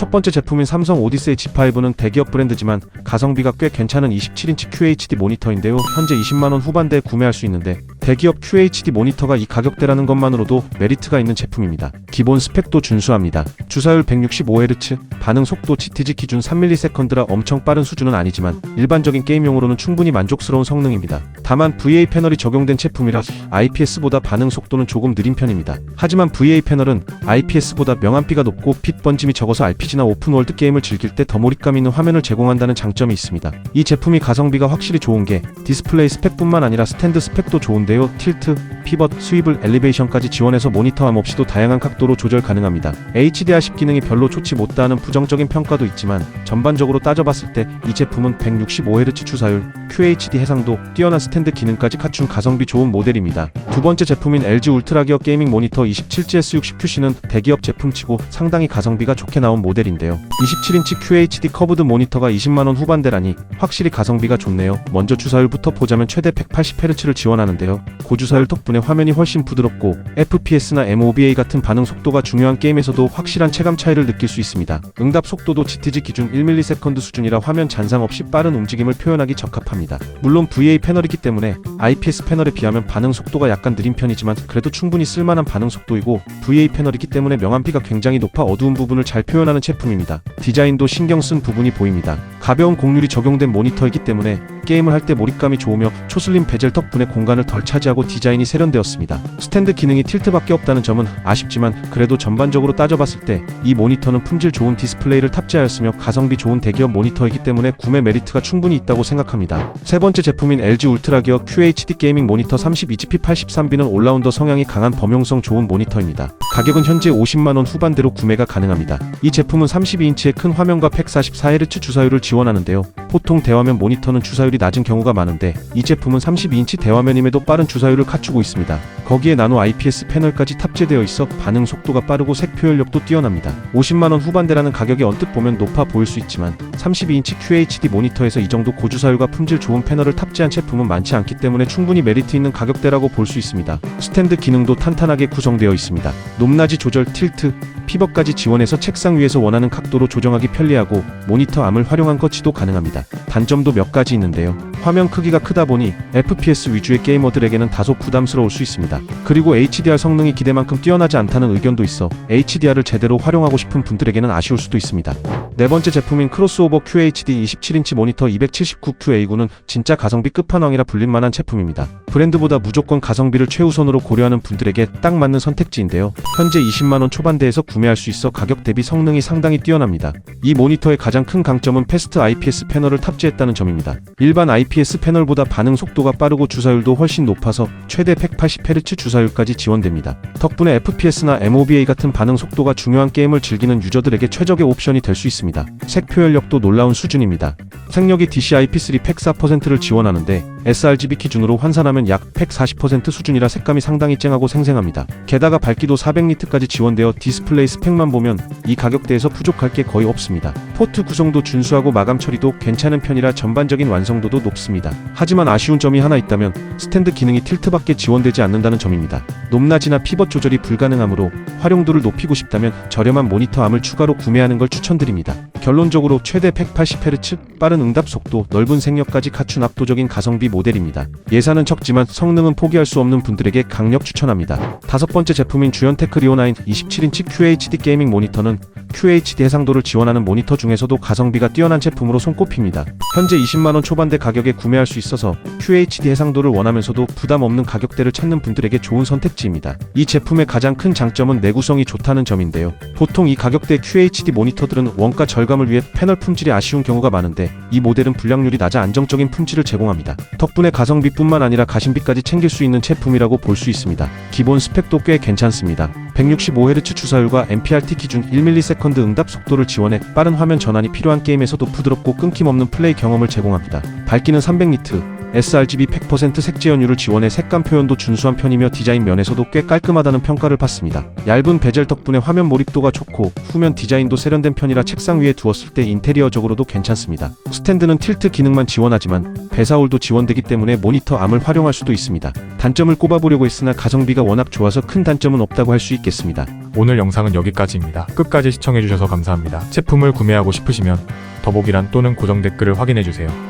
첫 번째 제품인 삼성 오디세이 G5는 대기업 브랜드지만 가성비가 꽤 괜찮은 27인치 QHD 모니터인데요. 현재 20만원 후반대에 구매할 수 있는데 대기업 QHD 모니터가 이 가격대라는 것만으로도 메리트가 있는 제품입니다. 기본 스펙도 준수합니다. 주사율 165Hz, 반응 속도 GTG 기준 3ms라 엄청 빠른 수준은 아니지만 일반적인 게임용으로는 충분히 만족스러운 성능입니다. 다만 VA 패널이 적용된 제품이라 IPS보다 반응 속도는 조금 느린 편입니다. 하지만 VA 패널은 IPS보다 명암비가 높고 핏 번짐이 적어서 RPG나 오픈월드 게임을 즐길 때 더 몰입감 있는 화면을 제공한다는 장점이 있습니다. 이 제품이 가성비가 확실히 좋은 게 디스플레이 스펙뿐만 아니라 스탠드 스펙도 좋은데 요. 틸트, 피벗, 스위블, 엘리베이션까지 지원해서 모니터암 없이도 다양한 각도로 조절 가능합니다. HDR10 기능이 별로 좋지 못다는 부정적인 평가도 있지만 전반적으로 따져봤을 때 이 제품은 165Hz 주사율, QHD 해상도, 뛰어난 스탠드 기능까지 갖춘 가성비 좋은 모델입니다. 두 번째 제품인 LG 울트라기어 게이밍 모니터 27GS60QC는 대기업 제품치고 상당히 가성비가 좋게 나온 모델인데요. 27인치 QHD 커브드 모니터가 20만원 후반대라니 확실히 가성비가 좋네요. 먼저 주사율부터 보자면 최대 180Hz를 지원하는데요. 고주사율 덕분에 화면이 훨씬 부드럽고 FPS나 MOBA 같은 반응 속도가 중요한 게임에서도 확실한 체감 차이를 느낄 수 있습니다. 응답 속도도 GTG 기준 1ms 수준이라 화면 잔상 없이 빠른 움직임을 표현하기 적합합니다. 물론 VA 패널이기 때문에 IPS 패널에 비하면 반응 속도가 약간 느린 편이지만 그래도 충분히 쓸만한 반응 속도이고 VA 패널이기 때문에 명암비가 굉장히 높아 어두운 부분을 잘 표현하는 제품입니다. 디자인도 신경 쓴 부분이 보입니다. 가벼운 곡률이 적용된 모니터이기 때문에 게임을 할 때 몰입감이 좋으며 초슬림 베젤 덕분에 공간을 덜 차지하고 디자인이 세련되었습니다. 스탠드 기능이 틸트밖에 없다는 점은 아쉽지만 그래도 전반적으로 따져봤을 때 이 모니터는 품질 좋은 디스플레이를 탑재하였으며 가성비 좋은 대기업 모니터이기 때문에 구매 메리트가 충분히 있다고 생각합니다. 세 번째 제품인 LG 울트라기어 QHD 게이밍 모니터 32GP83B는 올라운더 성향이 강한 범용성 좋은 모니터입니다. 가격은 현재 50만원 후반대로 구매가 가능합니다. 이 제품은 32인치의 큰 화면과 144Hz 주사율을 지원하는데요. 보통 대화면 모니터는 주사율이 낮은 경우가 많은데 이 제품은 32인치 대화면임에도 빠른 주사율을 갖추고 있습니다. 거기에 나노 IPS 패널까지 탑재되어 있어 반응 속도가 빠르고 색 표현력도 뛰어납니다. 50만원 후반대라는 가격이 언뜻 보면 높아 보일 수 있지만 32인치 QHD 모니터에서 이 정도 고주사율과 품질 좋은 패널을 탑재한 제품은 많지 않기 때문에 충분히 메리트 있는 가격대라고 볼 수 있습니다. 스탠드 기능도 탄탄하게 구성되어 있습니다. 높낮이 조절 틸트, 피벗까지 지원해서 책상 위에서 원하는 각도로 조정하기 편리하고 모니터 암을 활용한 거치도 가능합니다. 단점도 몇 가지 있는데요. 화면 크기가 크다 보니 FPS 위주의 게이머들에게는 다소 부담스러울 수 있습니다. 그리고 HDR 성능이 기대만큼 뛰어나지 않다는 의견도 있어 HDR을 제대로 활용하고 싶은 분들에게는 아쉬울 수도 있습니다. 네 번째 제품인 크로스오버 QHD 27인치 모니터 279QA9는 진짜 가성비 끝판왕이라 불릴 만한 제품입니다. 브랜드보다 무조건 가성비를 최우선으로 고려하는 분들에게 딱 맞는 선택지인데요. 현재 20만원 초반대에서 구매할 수 있어 가격 대비 성능이 상당히 뛰어납니다. 이 모니터의 가장 큰 강점은 패스트 IPS 패널을 탑재했다는 점입니다. 일반 IPS 패널보다 반응 속도가 빠르고 주사율도 훨씬 높아서 최대 180Hz 주사율까지 지원됩니다. 덕분에 FPS나 MOBA 같은 반응 속도가 중요한 게임을 즐기는 유저들에게 최적의 옵션이 될 수 있습니다. 색 표현력도 놀라운 수준입니다. 색력이 DCI-P3 104%를 지원하는데 sRGB 기준으로 환산하면 약 140% 수준이라 색감이 상당히 쨍하고 생생합니다. 게다가 밝기도 400니트까지 지원되어 디스플레이 스펙만 보면 이 가격대에서 부족할 게 거의 없습니다. 포트 구성도 준수하고 마감 처리도 괜찮은 편이라 전반적인 완성도도 높습니다. 하지만 아쉬운 점이 하나 있다면 스탠드 기능이 틸트밖에 지원되지 않는다는 점입니다. 높낮이나 피벗 조절이 불가능하므로 활용도를 높이고 싶다면 저렴한 모니터 암을 추가로 구매하는 걸 추천드립니다. 결론적으로 최대 180Hz, 빠른 응답 속도, 넓은 색력까지 갖춘 압도적인 가성비 모델입니다. 예산은 적지만 성능은 포기할 수 없는 분들에게 강력 추천합니다. 다섯 번째 제품인 주연테크 리오9 27인치 QHD 게이밍 모니터는 QHD 해상도를 지원하는 모니터 중에서도 가성비가 뛰어난 제품으로 손꼽힙니다. 현재 20만원 초반대 가격에 구매할 수 있어서 QHD 해상도를 원하면서도 부담 없는 가격대를 찾는 분들에게 좋은 선택지입니다. 이 제품의 가장 큰 장점은 내구성이 좋다는 점인데요. 보통 이 가격대 QHD 모니터들은 원가 절감 을 위해 패널 품질이 아쉬운 경우가 많은데 이 모델은 불량률이 낮아 안정적인 품질을 제공합니다. 덕분에 가성비뿐만 아니라 가심비까지 챙길 수 있는 제품이라고 볼 수 있습니다. 기본 스펙도 꽤 괜찮습니다. 165Hz 주사율과 MPRT 기준 1ms 응답 속도를 지원해 빠른 화면 전환이 필요한 게임에서도 부드럽고 끊김없는 플레이 경험을 제공합니다. 밝기는 300니트, sRGB 100% 색재 연유를 지원해 색감 표현도 준수한 편이며 디자인 면에서도 꽤 깔끔하다는 평가를 받습니다. 얇은 베젤 덕분에 화면 몰입도가 좋고 후면 디자인도 세련된 편이라 책상 위에 두었을 때 인테리어적으로도 괜찮습니다. 스탠드는 틸트 기능만 지원하지만 배사홀도 지원되기 때문에 모니터 암을 활용할 수도 있습니다. 단점을 꼽아보려고 했으나 가성비가 워낙 좋아서 큰 단점은 없다고 할 수 있겠습니다. 오늘 영상은 여기까지입니다. 끝까지 시청해주셔서 감사합니다. 제품을 구매하고 싶으시면 더보기란 또는 고정 댓글을 확인해주세요.